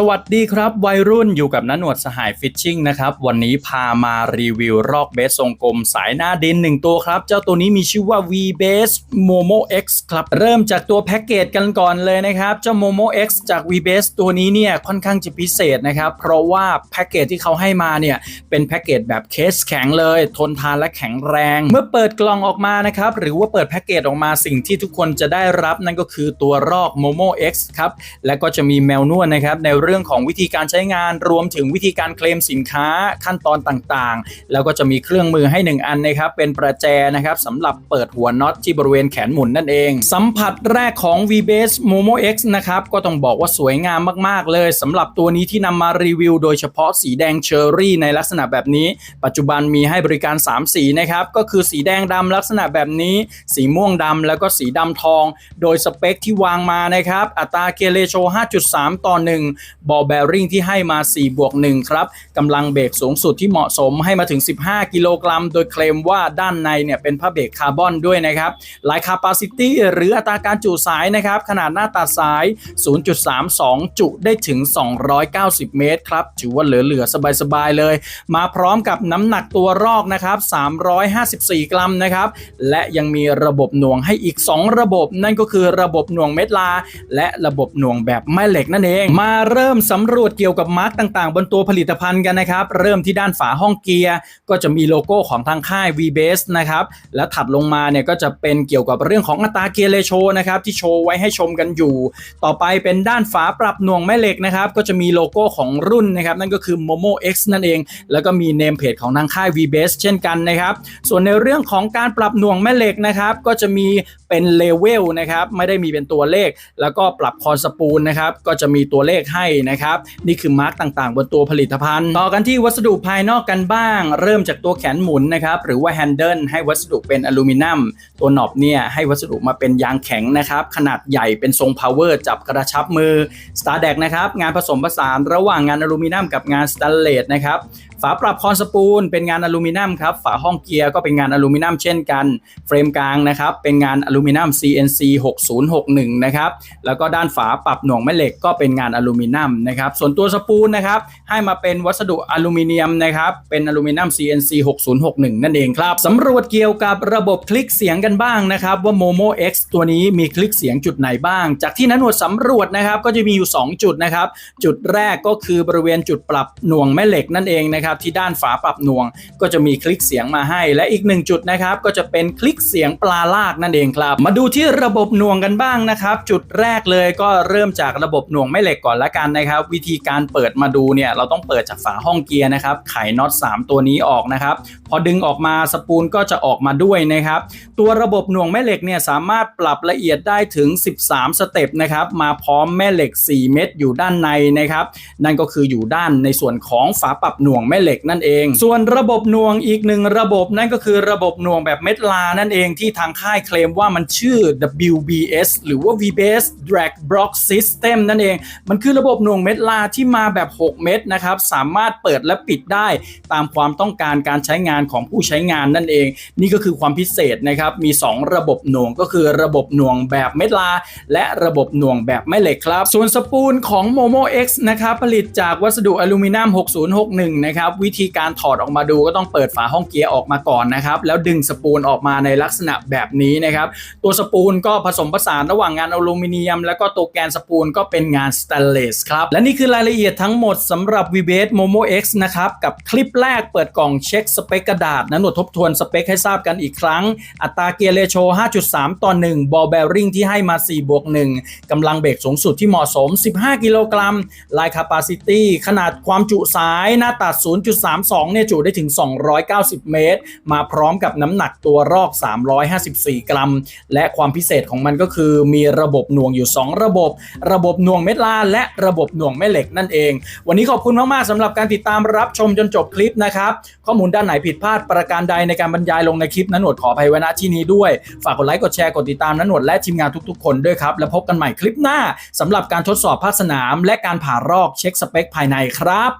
สวัสดีครับ วัยรุ่นอยู่กับนันหนวดสหายฟิชชิ่งนะครับ วันนี้พามารีวิวรอกเบสทรงกลมสายหน้าดิน 1 ตัวครับ เจ้าตัวนี้มีชื่อว่า V Base Momo X ครับ เริ่มจากตัวแพ็กเกจกันก่อนเลยนะครับ เจ้า Momo X จาก V Base ตัวนี้เนี่ยค่อนข้างจะพิเศษนะครับ เพราะว่าแพ็กเกจที่เขาให้มาเนี่ยเป็นแพ็กเกจแบบเคสแข็งเลย ทนทานและแข็งแรง เมื่อเปิดกล่องออกมานะครับหรือว่าเปิดแพ็กเกจออกมาสิ่งที่ทุกคนจะได้รับนั่นก็คือตัวรอก Momo X ครับและก็จะมีแมวนวดนะครับในเรื่องของวิธีการใช้งานรวมถึงวิธีการเคลมสินค้าขั้นตอนต่างๆ แล้วก็จะมีเครื่องมือให้ 1 อันนะครับเป็นประแจนะครับสำหรับเปิดหัวน็อตที่บริเวณแขนหมุนนั่นเอง สัมผัสแรกของ V-Base Momo X นะครับก็ต้องบอกว่าสวยงามมากๆ เลยสำหรับตัวนี้ที่นำมารีวิว โดยเฉพาะสีแดงเชอร์รี่ในลักษณะแบบนี้ ปัจจุบันมีให้บริการ 3 สีนะครับก็คือสีแดงดำลักษณะแบบนี้ สีม่วงดำแล้วก็สีดำทอง โดยสเปคที่วางมานะครับอัตราเกเรโช5.3 ต่อ 1บอลแบริ่งที่ให้มา 4 บวก 1 ครับกำลังเบรกสูงสุดที่เหมาะสมให้มาถึง 15 กิโลกรัม โดยเคลมว่าด้านในเนี่ยเป็นผ้าเบรกคาร์บอนด้วยนะครับไลคาปาซิตี้หรืออัตราการจุสายนะครับ ขนาดหน้าตัดสาย 0.32 จุได้ถึง 290 เมตรครับถือว่าเหลือๆสบายๆเลย มาพร้อมกับน้ำหนักตัวรอกนะครับ 354 กรัมนะครับและยังมีระบบหน่วงให้อีก 2 ระบบ นั่นก็คือระบบหน่วงเม็ดลา และระบบหน่วงแบบแม่เหล็กนั่นเองมาเริ่มสำรวจเกี่ยวกับมาร์กต่างๆ บนตัวผลิตภัณฑ์กันนะครับ เริ่มที่ด้านฝาห้องเกียร์ ก็จะมีโลโก้ของทางค่าย V-Base นะครับ และถัดลงมาเนี่ยก็จะเป็นเกี่ยวกับเรื่องของอัตราเกียร์เลโชนะครับที่โชว์ไว้ให้ชมกันอยู่ ต่อไปเป็นด้านฝาปรับหน่วงแม่เหล็กนะครับก็จะมีโลโก้ของรุ่นนะครับนั่นก็คือ Momo X นั่นเอง แล้วก็มีเนมเพจของทางค่าย V-Base เช่นกันนะครับ ส่วนในเรื่องของการปรับหน่วงแม่เหล็กนะครับก็จะมีเป็นเลเวลนะครับ ไม่ได้มีเป็นตัวเลข แล้วก็ปรับคอนสปูลนะครับ ก็จะมีตัวเลขให้นะครับ นี่คือมาร์กต่างๆ บนตัวผลิตภัณฑ์ ต่อกันที่วัสดุภายนอกกันบ้าง เริ่มจากตัวแขนหมุนนะครับ หรือว่าแฮนเดิลให้วัสดุเป็นอลูมิเนียม ตัวหนอบเนี่ยให้วัสดุมาเป็นยางแข็งนะครับ ขนาดใหญ่เป็นทรงพาวเวอร์จับกระชับมือ s t a r d e c นะครับ งานผสมผสานระหว่างงานอลูมิเนียมกับงานสแตนเลสนะครับฝาปรับคอนสปูลเป็นงานอลูมิเนียมครับ ฝาห้องเกียร์ก็เป็นงานอลูมิเนียมเช่นกัน เฟรมกลางนะครับ เป็นงานอลูมิเนียม CNC 6061 นะครับ แล้วก็ด้านฝาปรับหน่วงแม่เหล็กก็เป็นงานอลูมิเนียมนะครับ ส่วนตัวสปูลนะครับ ให้มาเป็นวัสดุอลูมิเนียมนะครับ เป็นอลูมิเนียม CNC 6061 นั่นเองครับ สำรวจเกี่ยวกับระบบคลิกเสียงกันบ้างนะครับว่า Momo X ตัวนี้มีคลิกเสียงจุดไหนบ้าง จากที่นันวดสำรวจนะครับ ก็จะมีอยู่ 2 จุดนะครับ จุดแรกก็คือบริเวณจุดปรับหน่วงแม่เหล็กนั่นเองนะครับที่ด้านฝาปรับหน่วง ก็จะมีคลิกเสียงมาให้ และอีกหนึ่งจุดนะครับก็จะเป็นคลิกเสียงปลาลากนั่นเองครับ มาดูที่ระบบหน่วงกันบ้างนะครับจุดแรกเลยก็เริ่มจากระบบหน่วงแม่เหล็กก่อนละกันนะครับ วิธีการเปิดมาดูเนี่ยเราต้องเปิดจากฝาห้องเกียร์นะครับไขน็อต3 ตัวนี้ออกนะครับพอดึงออกมาสปูลก็จะออกมาด้วยนะครับตัวระบบหน่วงแม่เหล็กเนี่ยสามารถปรับละเอียดได้ถึง 13 สเต็ปนะครับมาพร้อมแม่เหล็ก 4 เม็ดอยู่ด้านในนะครับนั่นก็คืออยู่ด้านในส่วนของฝาปรับหน่วงแม่เหล็กนั่นเอง ส่วนระบบหน่วงอีกหนึ่งระบบนั่นก็คือระบบหน่วงแบบเม็ดลานั่นเองที่ทางค่ายเคลมว่ามันชื่อ WBS หรือว่า V-Base Drag Block System นั่นเอง มันคือระบบหน่วงเม็ดลาที่มาแบบ 6 เม็ดนะครับสามารถเปิดและปิดได้ตามความต้องการการใช้งานของผู้ใช้งานนั่นเอง นี่ก็คือความพิเศษนะครับมี 2 ระบบหน่วงก็คือระบบหน่วงแบบเม็ดลา และระบบหน่วงแบบแม่เหล็กครับ ส่วนสปูลของ Momo X นะครับผลิตจากวัสดุอลูมิเนียม6061นะครับวิธีการถอดออกมาดูก็ต้องเปิดฝาห้องเกียร์ออกมาก่อนนะครับแล้วดึงสปูลออกมาในลักษณะแบบนี้นะครับตัวสปูลก็ผสมผสานระหว่างงานอลูมิเนียม แล้วก็ตัวแกนสปูลก็เป็นงานสแตนเลสครับและนี่คือรายละเอียดทั้งหมดสำหรับ v b a s Momo X นะครับกับคลิปแรกเปิดกล่องเช็คสเปคกระดาษนะหนวดทบทวนสเปคให้ทราบกันอีกครั้ง อัตราเกียร์เรโช 5.3 ต่อ 1 บอลแบริ่งที่ให้มา 4 บวก 1กำลังเบรกสูงสุดที่เหมาะสม 15 กิโลกรัมลายคาปาซิตี้ขนาดความจุสายหน้าตัด0.32 เนี่ยจุได้ถึง 290 เมตร มาพร้อมกับน้ำหนักตัวรอก 354 กรัม และความพิเศษของมันก็คือมีระบบหน่วงอยู่ 2 ระบบ ระบบหน่วงเม็ดลาและระบบหน่วงแม่เหล็กนั่นเอง วันนี้ขอบคุณมาก ๆสำหรับการติดตามรับชมจนจบคลิปนะครับ ข้อมูลด้านไหนผิดพลาดประการใดในการบรรยายลงในคลิปนั้นหนวดขออภัยไว้ณที่นี้ด้วย ฝากกดไลค์กดแชร์กดติดตามนั้นหนวดและทีมงานทุก ๆ คนด้วยครับ แล้วพบกันใหม่คลิปหน้าสำหรับการทดสอบภาคสนาม และการผ่ารอกเช็คสเปคภายในครับ